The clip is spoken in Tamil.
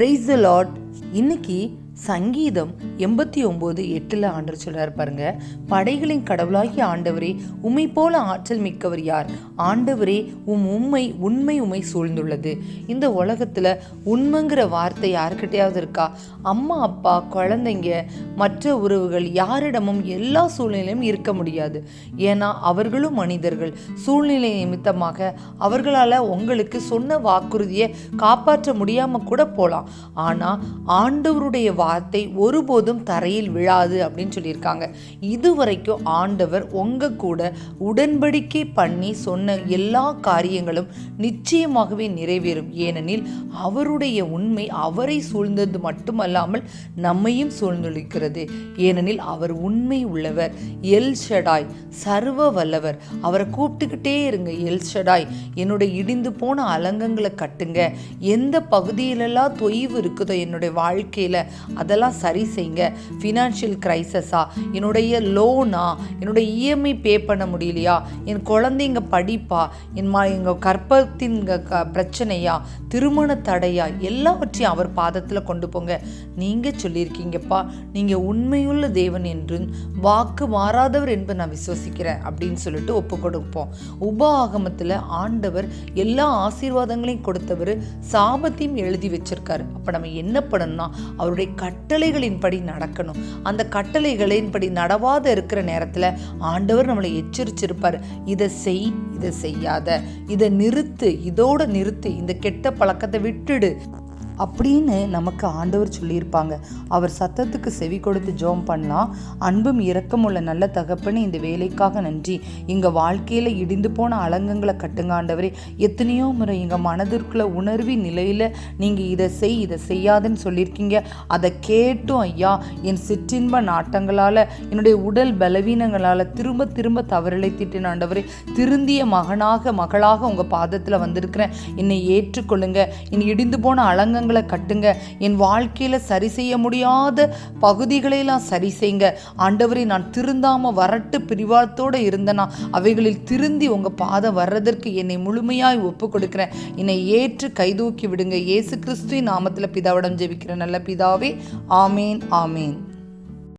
பிரைஸ் த இன்னைக்கு சங்கீதம் எண்பத்தி ஒம்பது எட்டில் ஆண்டு சொல்கிறார் பாருங்க. படைகளின் கடவுளாகிய ஆண்டவரே உம்மை போல ஆற்றல் மிக்கவர் யார்? ஆண்டவரே உம் உண்மை உண்மை உண்மை சூழ்ந்துள்ளது. இந்த உலகத்தில் உண்மைங்கிற வார்த்தை யாருக்கிட்டையாவது இருக்கா? அம்மா அப்பா குழந்தைங்க மற்ற உறவுகள் யாரிடமும் எல்லா சூழ்நிலையும் இருக்க முடியாது. ஏன்னா அவர்களும் மனிதர்கள். சூழ்நிலை நிமித்தமாக அவர்களால் உங்களுக்கு சொன்ன வாக்குறுதியை காப்பாற்ற முடியாமல் கூட போகலாம் ஆனால் ஆண்டவருடைய வார்த்தை ஒருபோதும் தரையில் விழாது அப்படின்னு சொல்லியிருக்காங்க. இதுவரைக்கும் ஆண்டவர் உங்க கூட உடன்படிக்கை பண்ணி சொன்ன எல்லா காரியங்களும் நிச்சயமாகவே நிறைவேறும். ஏனெனில் அவருடைய உண்மை அவரை சூழ்ந்தது மட்டுமல்லாமல் நம்மையும் சூழ்ந்தொழிக்கிறது ஏனெனில் அவர் உண்மை உள்ளவர் எல் ஷடாய் சர்வ வல்லவர். அவரை கூப்பிட்டுக்கிட்டே இருங்க எல் ஷடாய். என்னுடைய இடிந்து போன அலங்கங்களை கட்டுங்க. எந்த பகுதியிலெல்லாம் தொய்வு இருக்குதோ என்னுடைய வாழ்க்கையில் அதெல்லாம் சரி செய்யுங்க. ஃபினான்ஷியல் க்ரைசஸா என்னுடைய லோனா என்னுடைய இஎம்ஐ பே பண்ண முடியலையா? என் குழந்தைங்க படிப்பா? என் மா எங்கள் கற்பத்தின் க- க- பிரச்சனையா? திருமண தடையா? எல்லாவற்றையும் அவர் பாதத்தில் கொண்டு போங்க. நீங்கள் சொல்லியிருக்கீங்கப்பா. நீங்கள் உண்மையுள்ள தேவன் என்று வாக்கு மாறாதவர் என்பதை நான் விசுவசிக்கிறேன் அப்படின்னு சொல்லிட்டு ஒப்பு கொடுப்போம். உப ஆகமத்தில் ஆண்டவர் எல்லா ஆசீர்வாதங்களையும் கொடுத்தவர் சாபத்தையும் எழுதி வச்சிருக்காரு. அப்போ நம்ம என்ன பண்ணணும்னா அவருடைய கட்டளைகளின்படி நடக்கணும். அந்த கட்டளைகளின்படி நடவாத இருக்கிற நேரத்தில் ஆண்டவர் நம்மளை எச்சரிச்சிருப்பார். இதை செய் இதை செய்யாத. இதை நிறுத்து இதோட நிறுத்து. இந்த கெட்ட பழக்கத்தை விட்டுடு. அப்படின்னு நமக்கு ஆண்டவர் சொல்லியிருப்பாங்க. அவர் சத்தத்துக்கு செவி கொடுத்து ஜோம் பண்ணலாம் அன்பும் இரக்கமுள்ள நல்ல தகப்பன்னு இந்த வேலைக்காக நன்றி. எங்கள் வாழ்க்கையில் இடிந்து போன அலங்கங்களை கட்டுங்க ஆண்டவரே. எத்தனையோ முறை எங்கள் மனதிற்குள்ள உணர்வி நிலையில் நீங்கள் இதை செய் இதை செய்யாதுன்னு சொல்லியிருக்கீங்க. அதை கேட்டும் ஐயா என் சிற்றின்ப நாட்டங்களால் என்னுடைய உடல் பலவீனங்களால் திரும்ப திரும்ப தவறிழைத்திட்டேன் ஆண்டவரே திருந்திய மகனாக மகளாக உங்கள் பாதத்தில் வந்திருக்கிறேன். என்னை ஏற்றுக்கொள்ளுங்க. இனி இடிந்து போன அலங்கங்கள் கட்டுங்க. என் வாழ்க்கையில் சரி செய்ய முடியாத பகுதிகளையெல்லாம் சரி செய்யுங்க. ஆண்டவரை நான் திருந்தாமல் வரட்டு பிரிவாத்தோடு இருந்தேனா அவைகளில் திருந்தி உங்கள் பாதம் வர்றதற்கு என்னை முழுமையாய் ஒப்பு கொடுக்குறேன் என்னை ஏற்று கைதூக்கி விடுங்க. இயேசு கிறிஸ்துவின் நாமத்தில் பிதாவிடம் ஜெபிக்கிற நல்ல பிதாவே ஆமேன் ஆமேன்.